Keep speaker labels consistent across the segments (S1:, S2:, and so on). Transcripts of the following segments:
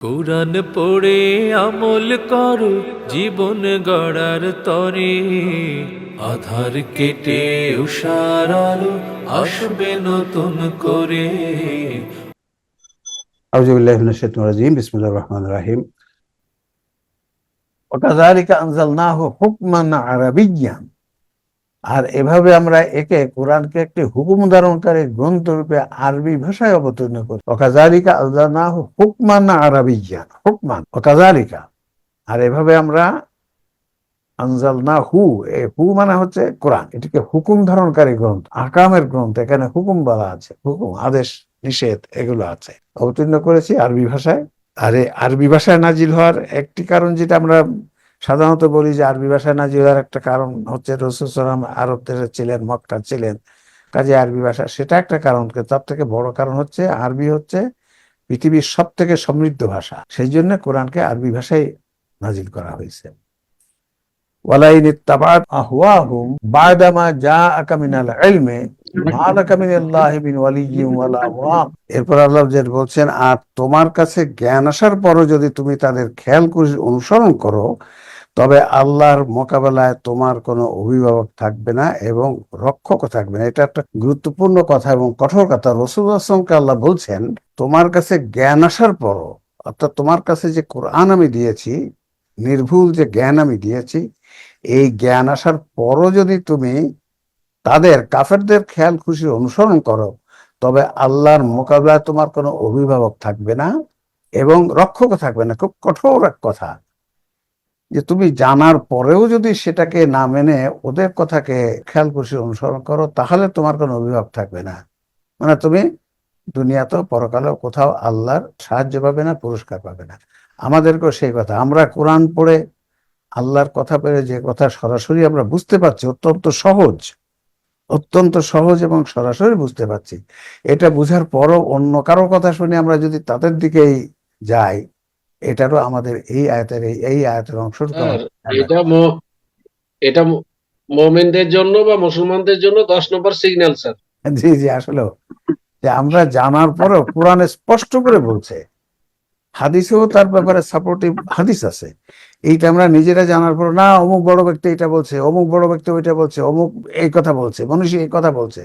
S1: কোরআন পড়ে আমল করো জীবন গড়ার তরে আধার কেটে উষার আলো আসবে নতুন করে
S2: أعوذ بالله من الشيطان الرجيم بسم الله الرحمن الرحيم وكذلك أنزلناه حكما عربيا আর এভাবে আমরা একে কোরআনকে একটি হুকুম ধারণকারী গ্রন্থ রূপে আরবি ভাষায় অবতীর্ণ করি। অকাজালিকা আলজানাহ হুকমান আরবিয়ান, হুকমান অকাজালিকা আর এভাবে আমরা আনজাল না হু এ হু মানে হচ্ছে কোরআন। এটিকে হুকুম ধারণকারী গ্রন্থ, আকামের গ্রন্থ, এখানে হুকুম বলা আছে, হুকুম, আদেশ, নিষেধ, এগুলো আছে। অবতীর্ণ করেছি আরবি ভাষায়। আর আরবি ভাষায় নাজিল হওয়ার একটি কারণ যেটা আমরা সাধারণত বলি যে আরবি ভাষায় নাজিল হওয়ার একটা কারণ হচ্ছে রসুলাম আরব দেশে ছিলেন মক্কা ছিলেন। কাজে আরবি ভাষা সেটা একটা কারণ তার থেকে বড় কারণ হচ্ছে আরবি হচ্ছে পৃথিবীর সব থেকে সমৃদ্ধ ভাষা। সেই জন্য কোরআনকে আরবি ভাষায় নাজিল করা হয়েছে। আর তোমার কাছে জ্ঞান আসার পরও যদি তুমি তাদের খেয়াল অনুসরণ করো তবে আল্লাহর মোকাবেলায় তোমার কোনো অভিভাবক থাকবে না এবং রক্ষকও থাকবে না। এটা একটা গুরুত্বপূর্ণ কথা এবং কঠোর কথা। রসুল আসলামকে আল্লাহ বলছেন, তোমার কাছে জ্ঞান আসার পরও, অর্থাৎ তোমার কাছে যে কোরআন আমি দিয়েছি, নির্ভুল যে জ্ঞান আমি দিয়েছি, এই জ্ঞান আসার পরও যদি তুমি তাদের, কাফেরদের খেয়াল খুশি অনুসরণ করো, তবে আল্লাহর মোকাবেলায় তোমার কোনো অভিভাবক থাকবে না এবং রক্ষকও থাকবে না। খুব কঠোর এক কথা। যে তুমি জানার পরেও যদি সেটাকে না মেনে ওদের কথাকে খেয়াল খুশি অনুসরণ করো, তাহলে তোমার কোনো অভিভাবক থাকবে না। মানে তুমি দুনিয়াতেও পরকালেও কোথাও আল্লাহর সাহায্য পাবে না, পুরস্কার পাবে না। আমাদেরকেও সেই কথা। আমরা কোরআন পড়ে আল্লাহর কথা পেরে যে কথা সরাসরি আমরা বুঝতে পারছি, অত্যন্ত সহজ। অত্যন্ত সহজ এবং সরাসরি বুঝতে পারছি। এটা বুঝার পরও অন্য কারও কথা শুনে আমরা যদি তাদের দিকেই যাই এটারও আমাদের এই আয়াতের এই আয়াতের অংশটুকু
S3: এটা এটা মোমেনদের জন্য বা মুসলমানদের জন্য দশ নম্বর সিগন্যাল স্যার
S2: জি জি আসলে যে আমরা জানার পরেও কোরআনে স্পষ্ট করে বলছে। হাদিসেও তার ব্যাপারে সাপোর্টিভ হাদিস আছে। এইটা আমরা নিজেরা জানার পর না অমুক বড় ব্যক্তি এটা বলছে অমুক বড় ব্যক্তি ওইটা বলছে অমুক এই কথা বলছে মনীষী এই কথা বলছে।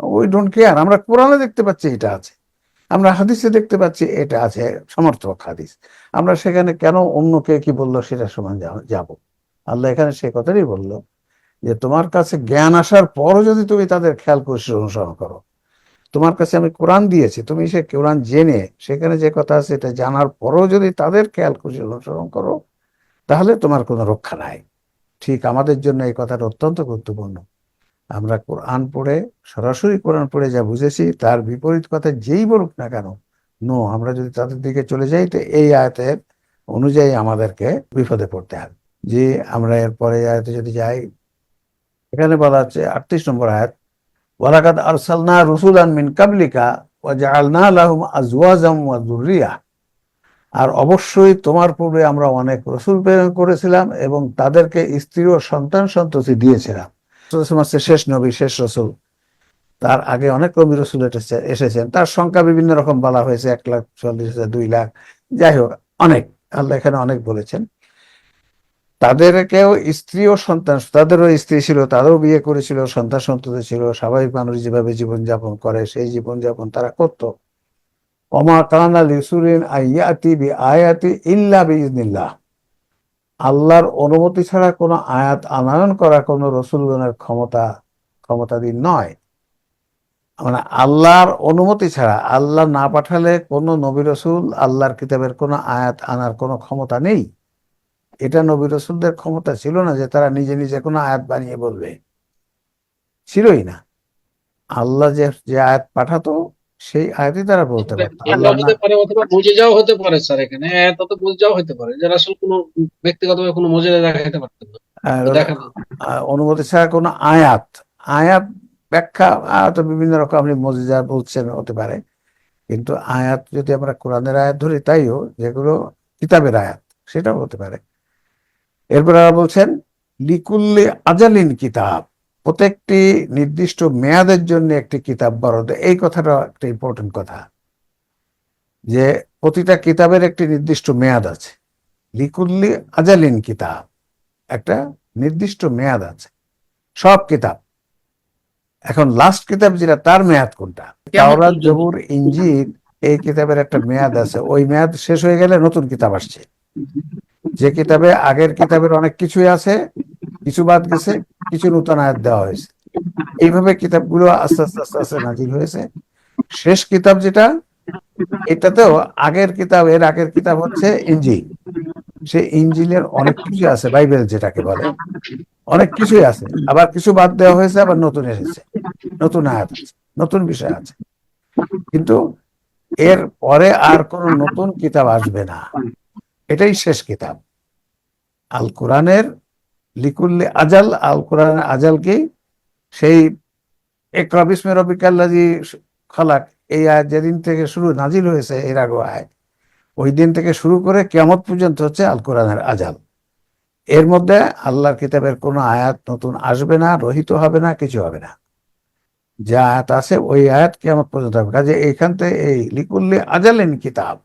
S2: উই ডোন্ট কেয়ার আমরা কোরআনে দেখতে পাচ্ছি এটা আছে। আমরা হাদিসে দেখতে পাচ্ছি, এটা আছে সমর্থক হাদিস। আমরা সেখানে কেন অন্যকে কি বলল সেটা সমান যাব। আল্লাহ এখানে সে কথাই বলল যে, তোমার কাছে জ্ঞান আসার পরও যদি তুমি তাদের খেয়াল খুশি অনুসরণ করো, তোমার কাছে আমি কোরআন দিয়েছি, তুমি সে কোরআন জেনে সেখানে যে কথা আছে এটা জানার পরও যদি তাদের খেয়াল খুশি অনুসরণ করো, তাহলে তোমার কোনো রক্ষা নাই। ঠিক আমাদের জন্য এই কথাটা অত্যন্ত গুরুত্বপূর্ণ। আমরা কোরআন পড়ে, সরাসরি কোরআন পড়ে যা বুঝেছি, তার বিপরীত কথা যেই বলুক না কেন, নো, আমরা যদি তাদের দিকে চলে যাই, তো এই আয়াতের অনুযায়ী আমাদেরকে বিপদে পড়তে হবে। যে আমরা এরপরে আয়াতে যদি যাই, এখানে বলা হচ্ছে আটত্রিশ নম্বর আয়াত, ওয়ালাকাদ আরসালনা রসুলান মিন কাবলিকা ওয়া জাআলনা লাহুম আজওয়াজাম ওয়া যুররিয়া। আর অবশ্যই তোমার পূর্বে আমরা অনেক রসুল প্রেরণ করেছিলাম এবং তাদেরকে স্ত্রী ও সন্তান সন্ততি দিয়েছিলাম। শেষ নবী, শেষ রসুল। তার আগে অনেক নবী রসুল এসেছেন। তার সংখ্যা বিভিন্ন রকম বলা হয়েছে, এক লাখ চল্লিশ হাজার, দুই লাখ। যাই হোক, অনেক। আল্লাহ এখানে অনেক বলেছেন। তাদেরকেও স্ত্রী ও সন্তান, তাদেরও স্ত্রী ছিল তাদেরও বিয়ে করেছিল, সন্তান সন্ততি ছিল। স্বাভাবিক মানুষ যেভাবে জীবনযাপন করে, সেই জীবনযাপন তারা করত। অমা কানা লিসুরিন আয়াতি বি আয়াতি ইল্লা বিইজনিল্লাহ আল্লাহর অনুমতি ছাড়া কোনো আয়াত আনয়ন করা কোনো রসুলগণের ক্ষমতা, ক্ষমতাধীন নয়। মানে আল্লাহর অনুমতি ছাড়া, আল্লাহ না পাঠালে কোনো নবী রসুল আল্লাহর কিতাবের কোনো আয়াত আনার কোনো ক্ষমতা নেই। এটা নবী রসুলদের ক্ষমতা ছিল না যে তারা নিজে নিজে কোনো আয়াত বানিয়ে বলবে। ছিলই না। আল্লাহ যে যে আয়াত পাঠাতো সেই আয়াতই তারা বলতে
S3: পারে অথবা বুঝে যাওয়া হতে পারে স্যার এখানে। হ্যাঁ তত বুঝে যাওয়া হতে পারে। যারা আসলে কোনো ব্যক্তিগতভাবে কোনো মজেদা দেখাতে পারতেন না।
S2: অনুমতি ছাড়া কোনো আয়াত। আয়াত ব্যাখ্যা আয়াত বিভিন্ন রকম আপনি মজিজা বলছেন হতে পারে। কিন্তু আয়াত যদি আমরা কোরআনের আয়াত ধরি তাইও যেগুলো কিতাবের আয়াত সেটাও হতে পারে। এরপর বলছেন লিকুল্লি আজালিন কিতাব। প্রত্যেকটি নির্দিষ্ট মেয়াদের জন্য একটি কিতাব বরাদ্দ এই কথাটা একটা ইম্পর্টেন্ট কথা। যে প্রতিটা কিতাবের একটি নির্দিষ্ট মেয়াদ আছে। লিকুল্লি আজালিন কিতাব একটা নির্দিষ্ট মেয়াদ আছে। সব কিতাব। এখন লাস্ট কিতাব যেটা তার মেয়াদ কোনটা? তাওরাত জবুর ইঞ্জিল এই কিতাবের একটা মেয়াদ আছে। ওই মেয়াদ শেষ হয়ে গেলে নতুন কিতাব আসছে। যে কিতাবে আগের কিতাবের অনেক কিছুই আছে কিছু বাদ গেছে কিছু নতুন আয়াত দেওয়া হয়েছে। এইভাবে কিতাবগুলো আস্তে আস্তে আস্তে আস্তে নাজিল হয়েছে। শেষ কিতাব যেটা, এটাতেও আগের কিতাব, এর আগের কিতাব হচ্ছে ইঞ্জিল। সে ইঞ্জিলের অনেক কিছু আছে, বাইবেল যেটাকে বলে। অনেক কিছুই আছে। আবার কিছু বাদ দেওয়া হয়েছে, আবার নতুন এসেছে। নতুন আয়াত আছে, নতুন বিষয় আছে। কিন্তু এর পরে আর কোন নতুন কিতাব আসবে না। এটাই শেষ কিতাব। আল কোরআনের লিকুল্লি আজাল, আল কোরআনের আজালকে সেই একরা বিসমে রবিকাল্লাজি খালাক, এই আয়াত যেদিন থেকে শুরু নাজিল হয়েছে, এর আগে আয়াত, ওই দিন থেকে শুরু করে কেমত পর্যন্ত হচ্ছে আল কোরআনের আজাল। এর মধ্যে আল্লাহর কিতাবের কোনো আয়াত নতুন আসবে না, রহিত হবে না, কিছু হবে না। যে আয়াত আছে, ওই আয়াত কেমন পর্যন্ত হবে। কাজে এইখান থেকে এই লিকুল্লি আজালিন কিতাব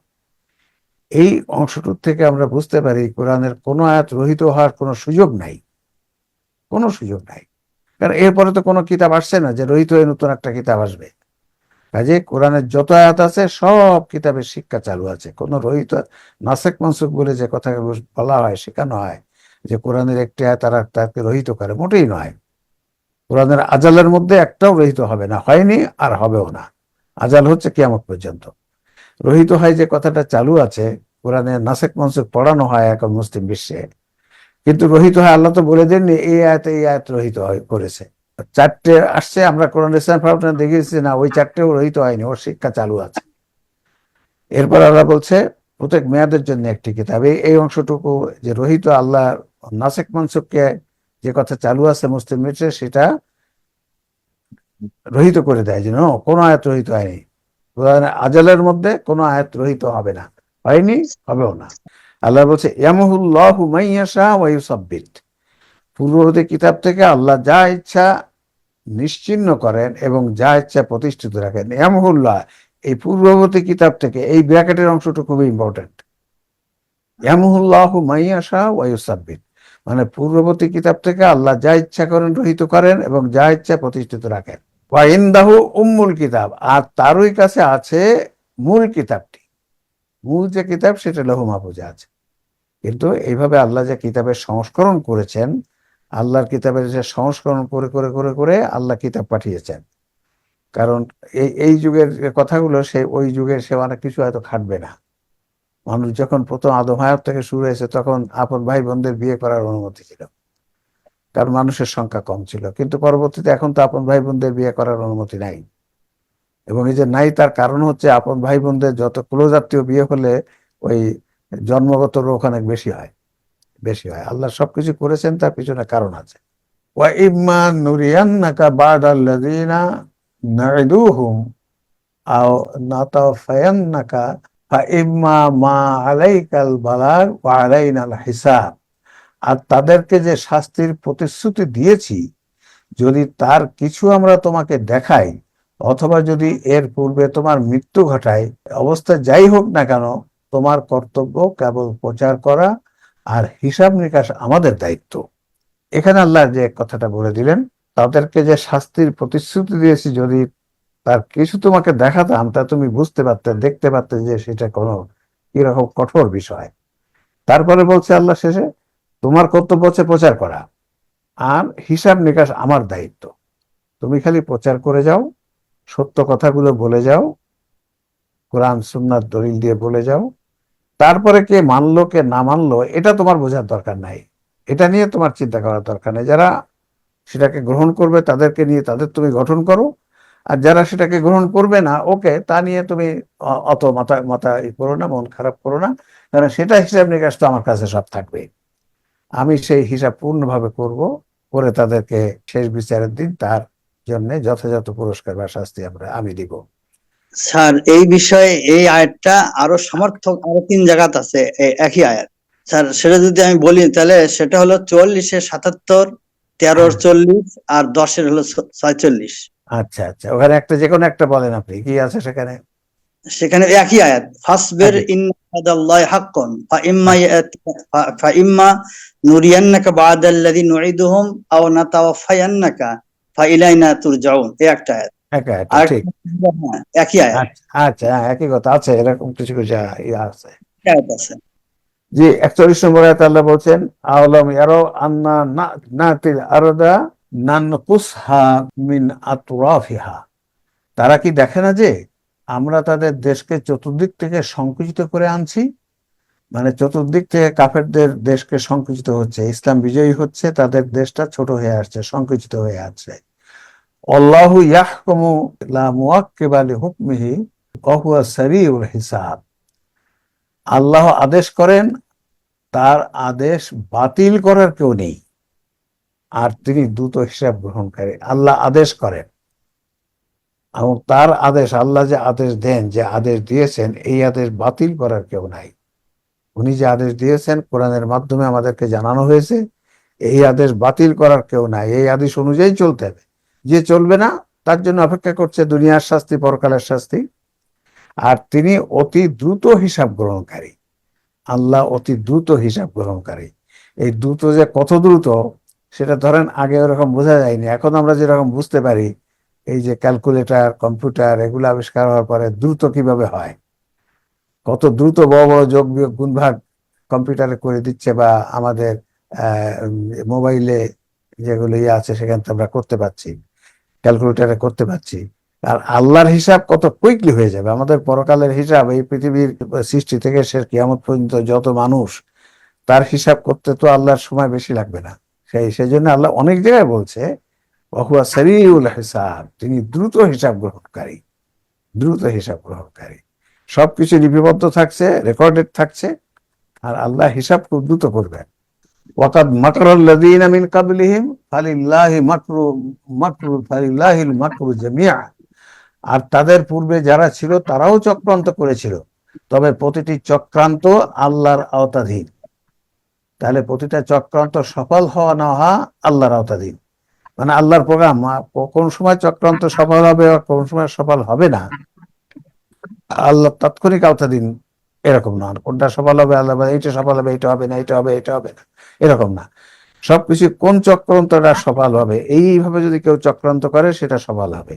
S2: এই অংশটুক থেকে আমরা বুঝতে পারি কোরআনের কোনো আয়াত রহিত হওয়ার কোনো সুযোগ নাই। কোনো সুযোগ নাই। কারণ এরপরে তো কোনো কিতাব আসছে না যে রহিত হয়ে নতুন একটা কিতাব আসবে। কাজে কোরআনের যত আয়াত আছে সব কিতাবের শিক্ষা চালু আছে। কোনো রহিত, নাসেক মানসুক বলে যে কথা বলা হয়, শেখানো হয় যে কোরআনের একটি আয়াত তারা তাকে রহিত করে, মোটেই নয়। কোরআনের আজালের মধ্যে একটাও রহিত হবে না, হয়নি আর হবেও না। আজাল হচ্ছে কিয়ামত পর্যন্ত। রহিত হয় যে কথাটা চালু আছে কোরআনের নাসেক মনসুক পড়ানো হয় এখন মুসলিম বিশ্বে। কিন্তু রহিত হয় আল্লাহ তো বলে দেননি এই আয়াতে এই আয়াত রহিত হয় করেছে। চারটে আসছে আমরা কোরআন ইসলাম ফাউন্ডেশন দেখেছি না ওই চারটেও রহিত হয়নি ওর শিক্ষা চালু আছে। এরপর আল্লাহ বলছে প্রত্যেক মেয়াদের জন্য একটি কিতাব। এই- অংশটুকু যে রহিত আল্লাহ নাসেক মনসুককে যে কথা চালু আছে মুসলিম বিশ্বে সেটা রহিত করে দেয় যে no, কোনো আয়াত রহিত হয়নি। আজালের মধ্যে কোনো আয়াত রহিত হবে না। হয়নি, হবেও না। আল্লাহ বলছে মাইয়াশা ওয়া ইউসাব্বিত। পূর্ববর্তী কিতাব থেকে আল্লাহ যা ইচ্ছা নিশ্চিন্ন করেন এবং যা ইচ্ছা প্রতিষ্ঠিত রাখেন। ইয়ামহুল্লাহ, এই পূর্ববর্তী কিতাব থেকে এই ব্র্যাকেটের অংশটা খুবই ইম্পর্টেন্ট ইয়ামহুল্লাহু মাইয়াশা ওয়া ইউসাব্বিত। মানে পূর্ববর্তী কিতাব থেকে আল্লাহ যা ইচ্ছা করেন রহিত করেন এবং যা ইচ্ছা প্রতিষ্ঠিত রাখেন। ওয়া ইনদাহু উম্মুল কিতাব। আর তারই কাছে আছে মূল কিতাবটি। মূল যে কিতাব, সেটা লৌহ মাহফুজে আছে। কিন্তু এইভাবে আল্লাহ যে কিতাবের সংস্করণ করেছেন, আল্লাহর কিতাবের যে সংস্করণ করে করে করে করে আল্লাহ কিতাব পাঠিয়েছেন। কারণ এই এই যুগের কথাগুলো, সে ওই যুগের সে অনেক কিছু হয়তো খাটবে না। মানুষ যখন প্রথম আদম হায়াত থেকে শুরু হয়েছে, তখন আপন ভাই বোনদের বিয়ে করার অনুমতি ছিল। কারণ মানুষের সংখ্যা কম ছিল। কিন্তু পরবর্তীতে এখন তো আপন ভাই বোনদের বিয়ে করার অনুমতি নাই। এবং এই যে নাই তার কারণ হচ্ছে আপন ভাই বোনদের যত ক্লোজ আত্মীয় বিয়ে হলে ওই জন্মগত রোগ অনেক বেশি হয়। বেশি হয়। আল্লাহ সবকিছু করেছেন, তার পিছনে কারণ আছে। ওয়া ইম্মা আও ইম্মা মা আলাইকাল ওয়া হিসাব। আর তাদেরকে যে শাস্তির প্রতিশ্রুতি দিয়েছি, যদি তার কিছু আমরা তোমাকে দেখাই, অথবা যদি এর পূর্বে তোমার মৃত্যু ঘটায়, অবস্থা যাই হোক না কেন, তোমার কর্তব্য কেবল প্রচার করা আর হিসাব নিকাশ আমাদের দায়িত্ব। এখানে আল্লাহ যে কথাটা বলে দিলেন, তাদেরকে যে শাস্তির প্রতিশ্রুতি দিয়েছি, যদি তার কিছু তোমাকে দেখাতাম, তা তুমি বুঝতে পারতে, দেখতে পারতে যে সেটা কোনো কীরকম কঠোর বিষয়। তারপরে বলছে আল্লাহ শেষে তোমার কর্তব্য হচ্ছে প্রচার করা। আর হিসাব নিকাশ আমার দায়িত্ব। তুমি খালি প্রচার করে যাও, সত্য কথাগুলো বলে যাও, কোরআন, সুন্নাত দলিল দিয়ে বলে যাও। তারপরে কে মানলো, কে না মানলো, এটা তোমার বোঝার দরকার নাই। এটা নিয়ে তোমার চিন্তা করার দরকার নেই। যারা সেটাকে গ্রহণ করবে, তাদেরকে নিয়ে তাদের তুমি গঠন করো। আর যারা সেটাকে গ্রহণ করবে না, ওকে, তা নিয়ে তুমি অত মাথা মাথা ই করো না, মন খারাপ করো না। কারণ সেটা হিসাব নিকাশ তো আমার কাছে সব থাকবে আমি সেই হিসাব পূর্ণভাবে করব করে তাদেরকে শেষ বিচারের দিন তার জন্য যথাযথ পুরস্কার বা শাস্তি আমরা আমি দিব।
S4: স্যার এই বিষয়ে এই আয়াতটা আরও সমর্থক আরও তিন জায়গাত আছে একই আয়াত। স্যার সেটা যদি আমি বলি তাহলে সেটা হলো চল্লিশে সাতাত্তর তেরোর চল্লিশ আর দশের হলো ছয়চল্লিশ।
S2: আচ্ছা আচ্ছা। ওখানে একটা যে কোনো একটা বলেন আপনি কি আছে সেখানে?
S4: সেখানে একই আয়াত ফাসবির
S2: আচ্ছা।
S4: হাক্কুন ফা ইম্মা ফা- ফা ইম্মা নুরিয়ান্নাকা বা'দাল্লাযী নুঈদুহুম আও নাতাওয়াফায়ান্নাকা ফা ইলাইনা তুরজাউন এই একটা আয়াত। একই
S2: আচ্ছা আচ্ছা হ্যাঁ, একই কথা আছে এরকম কিছু কিছু আছে।
S4: একই আয়াত আছে।
S2: জি একচল্লিশ নম্বর আয়াত আল্লাহ বলছেন আওলাম ইয়ারো আন্না নাতিল আরদা নানকুসহা মিন আতরাফিহা তারা কি দেখে না যে আমরা তাদের দেশকে চতুর্দিক থেকে সংকুচিত করে আনছি। মানে চতুর্দিক থেকে কাফেরদের দেশকে সংকুচিত হচ্ছে। ইসলাম বিজয়ী হচ্ছে, তাদের দেশটা ছোট হয়ে আসছে, সংকুচিত হয়ে আসছে। আল্লাহু ইয়াহকুমু লা মুওয়াক্কিবা লিহুকমিহি ওয়া সারিউল হিসাব। আল্লাহ আদেশ করেন, তার আদেশ বাতিল করার কেউ নেই। আর তিনি দ্রুত হিসাব গ্রহণকারী। আল্লাহ আদেশ করেন এবং তার আদেশ, আল্লাহ যে আদেশ দেন, যে আদেশ দিয়েছেন, এই আদেশ বাতিল করার কেউ নাই। উনি যে আদেশ দিয়েছেন, কোরআনের মাধ্যমে আমাদেরকে জানানো হয়েছে, এই আদেশ বাতিল করার কেউ নাই। এই আদেশ অনুযায়ী চলতে হবে। যে চলবে না, তার জন্য অপেক্ষা করছে দুনিয়ার শাস্তি, পরকালের শাস্তি। আর তিনি অতি দ্রুত হিসাব গ্রহণকারী। আল্লাহ অতি দ্রুত হিসাব গ্রহণকারী। এই দ্রুত যে কত দ্রুত, সেটা ধরেন আগে ওরকম বোঝা যায়নি। এখন আমরা যেরকম বুঝতে পারি এই যে ক্যালকুলেটর কম্পিউটার এগুলো আবিষ্কার হওয়ার পরে দ্রুত কীভাবে হয়? কত দ্রুত বড় বড় যোগ বিয়োগ গুণভাগ কম্পিউটারে করে দিচ্ছে বা আমাদের মোবাইলে যেগুলো ইয়ে আছে সেখান থেকে আমরা করতে পারছি ক্যালকুলেটরে করতে পারছি। আর আল্লাহর হিসাব কত কুইকলি হয়ে যাবে? আমাদের পরকালের হিসাব এই পৃথিবীর সৃষ্টি থেকে শেষ কিয়ামত পর্যন্ত যত মানুষ, তার হিসাব করতে তো আল্লাহর সময় বেশি লাগবে না। সেই সেই জন্য আল্লাহ অনেক জায়গায় বলছে ওহুয়া সারিউল হিসাব, তিনি দ্রুত হিসাব গ্রহণকারী, দ্রুত হিসাব গ্রহণকারী। সবকিছু লিপিবদ্ধ থাকছে রেকর্ডেড থাকছে, আর আল্লাহ হিসাব খুব দ্রুত করবেন। ওয়াকাদ মাকরাল্লাযীনা মিন কাবলিহিম, ফালিল্লাহি মাকরু মাকরু, ফালিল্লাহিল মাকরু জামিআ। আর তাদের পূর্বে যারা ছিল, তারাও চক্রান্ত করেছিল। তবে প্রতিটি চক্রান্ত আল্লাহর আওতাধীন। তাহলে প্রতিটা চক্রান্ত সফল হওয়া না হওয়া আল্লাহর আওতাধীন। মানে আল্লাহর প্রোগ্রাম কোন সময় চক্রান্ত সফল হবে আর কোন সময় সফল হবে না। আল্লাহ তাৎক্ষণিক আওতাধীন এরকম না কোনটা সফল হবে আল্লাহ এইটা সফল হবে এটা হবে না এটা হবে এটা হবে না, এরকম না। সবকিছু কোন চক্রান্তটা সফল হবে, এইভাবে যদি কেউ চক্রান্ত করে সেটা সফল হবে।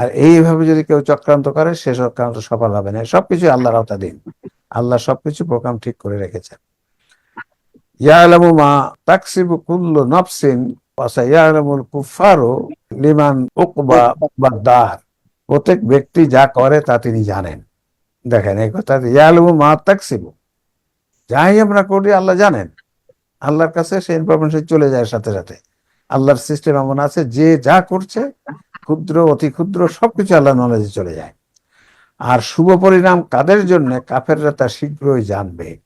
S2: আর এইভাবে যদি কেউ চক্রান্ত করে সে চক্রান্ত সফল হবে না, সবকিছু আল্লাহর আওতাধীন। আল্লাহ সবকিছু প্রোগ্রাম ঠিক করে রেখেছেন। ইয়ালামু মা তাকসিবু কুল্লু নাফসিন ওয়া সায়ালামুল কুফারু লিমান উকবা বাদার প্রত্যেক ব্যক্তি যা করে তা তিনি জানেন। দেখেন, এই কথা ইয়ালামু মা তাকসিবু। যাই আমরা করি, আল্লাহ জানেন। আল্লাহর কাছে সেই ইনফরমেশন চলে যায় সাথে সাথে। আল্লাহর সিস্টেম এমন আছে, যে যা করছে, ক্ষুদ্র, অতি ক্ষুদ্র, সবকিছু আল্লাহ নলেজে চলে যায়। আর শুভ পরিণাম কাদের জন্য? কাফেররা তা শীঘ্রই জানবে।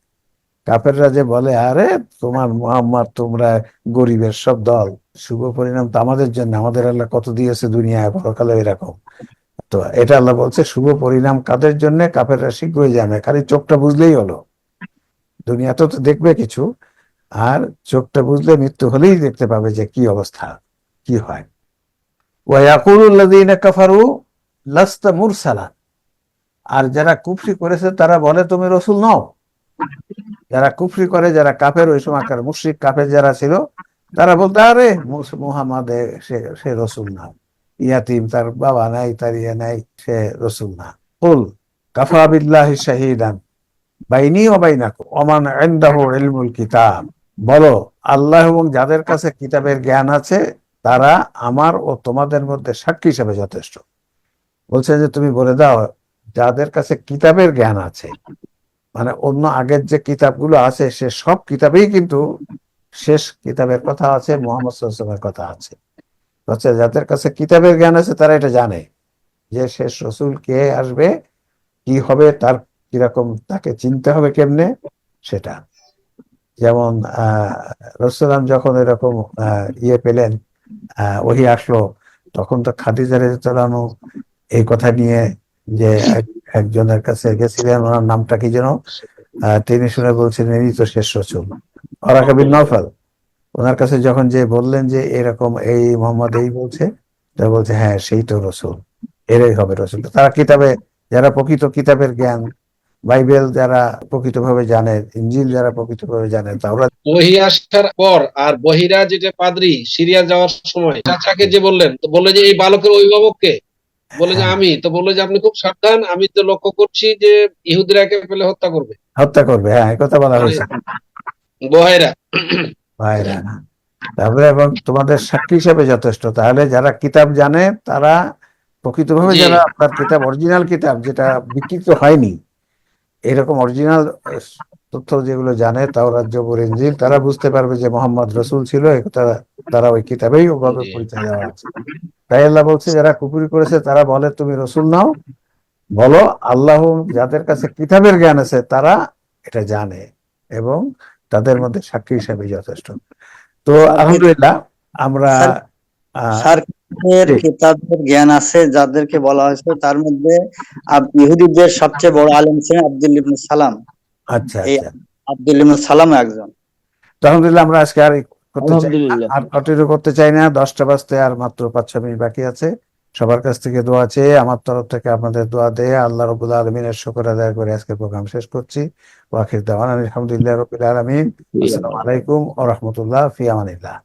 S2: কাফেররা যে বলে, আরে, তোমার মোহাম্মদ তোমরা গরিবের সব দল। শুভ পরিণাম তো আমাদের জন্য, আমাদের আল্লাহ কত দিয়েছে দুনিয়ায় পরকালে এরকম। তো এটা আল্লাহ বলছে, শুভ পরিণাম কাদের জন্য? কাফেররা শীঘ্রই জানবে। খালি চোখটা বুঝলেই হলো। দুনিয়াতে তো দেখবে কিছু, আর চোখটা বুঝলে মৃত্যু হলেই দেখতে পাবে যে কি অবস্থা, কি হয়। কাফারু আর যারা কুফরি করেছে, তারা বলে, তুমি রসুল নও। যারা কুফরি করে, যারা কাফের, ওই সময়কার মুশরিক কাফের যারা ছিল তারা বলতে, আরে, মুস- সে সে রসুল না। ইয়াতিম, তার বাবা নাই, তার ইয়ে নাই, সে রসুল না। কুল, কাফা বিল্লাহি শাহিদান, বাইনি ইনদাহু ইলমুল কিতাব। বলো, আল্লাহ এবং যাদের কাছে কিতাবের জ্ঞান আছে, তারা আমার ও তোমাদের মধ্যে সাক্ষী হিসেবে যথেষ্ট। বলছে যে, তুমি বলে দাও, যাদের কাছে কিতাবের জ্ঞান আছে মানে অন্য আগের যে কিতাবগুলো আছে, সে সব কিতাবেই কিন্তু শেষ কিতাবের কথা আছে, মোহাম্মদ সাল্লামের কথা আছে। হচ্ছে যাদের কাছে কিতাবের জ্ঞান আছে, তারা এটা জানে যে শেষ রসুল কে আসবে, কি হবে, তার কীরকম, তাকে চিনতে হবে কেমনে, সেটা। যেমন, আহ, রসুলাম যখন এরকম ইয়ে পেলেন ওহি আসলো, তখন তো খাদিজা রেজানো এই কথা নিয়ে যে একজনের কাছে গেছিলেন, ওনার নামটা কি যেন? তিনি শুনে বলছেন ইনি তো শেষ রসুল বিন নফল ওনার কাছে যখন যে বললেন যে এরকম এই মোহাম্মদ এই বলছে তা বলছে হ্যাঁ সেই তো রসুল। এরাই হবে রসুল। তারা কিতাবে, যারা প্রকৃত কিতাবের জ্ঞান, বাইবেল যারা প্রকৃতভাবে জানে, ইঞ্জিল যারা প্রকৃত প্রকৃতভাবে জানে, তাওরা
S3: বহি আসার পর আর বহিরা যেটা পাদ্রি, সিরিয়া যাওয়ার সময়, চাচাকে যে বললেন, তো বলল যে এই বালকের অভিভাবককে বলে যে আমি তো বলল যে আপনি খুব সাবধান আমি তো লক্ষ্য করছি যে ইহুদিরা একে পেলে হত্যা করবে।
S2: হত্যা করবে হ্যাঁ কথা বলা হয়েছে।
S3: বহেরা।
S2: ভাইরা তারপরে এবং তোমাদের সাক্ষী হিসেবে যথেষ্ট। তাহলে যারা কিতাব জানে তারা প্রকৃতভাবে। যারা আপনার কিতাব অরিজিনাল কিতাব যেটা বিকৃত হয়নি এরকম অরিজিনাল তথ্য যেগুলো জানে তাও রাজ্য ইঞ্জিল তারা বুঝতে পারবে যে মোহাম্মদ রসুল ছিল তারা ওই কিতাবেই ওভাবে পরিচয় দেওয়া আছে তাই আল্লাহ বলছে যারা কুপুরি করেছে তারা বলে তুমি রসুল নাও বলো আল্লাহ যাদের কাছে কিতাবের জ্ঞান আছে তারা এটা জানে এবং তাদের মধ্যে সাক্ষী হিসাবে যথেষ্ট। তো আলহামদুলিল্লাহ আমরা আহ,
S4: কিতাবের জ্ঞান আছে যাদেরকে বলা হয়েছে তার মধ্যে ইহুদিদের সবচেয়ে বড় আলেম ছিলেন আব্দুল ইবনে সালাম।
S2: আচ্ছা আচ্ছা।
S4: আব্দুল সালাম একজন।
S2: আলহামদুলিল্লাহ আমরা আজকে আর করতে চাই
S5: আলহামদুলিল্লাহ।
S2: আর কন্টিনিউ করতে চাই না। দশটা বাজতে আর মাত্র পাঁচ ছ মিনিট বাকি আছে। সবার কাছ থেকে দোয়া চেয়ে আমার তরফ থেকে আপনাদের দোয়া দিয়ে আল্লাহ রবুল আলমিনের শুকর আদায় করে আজকে প্রোগ্রাম শেষ করছি। ওয়াখির দাওয়ান আলহামদুলিল্লাহ রবিল আলমিন। আসসালামু আলাইকুম ও রহমতুল্লাহ ফি আমানিল্লাহ।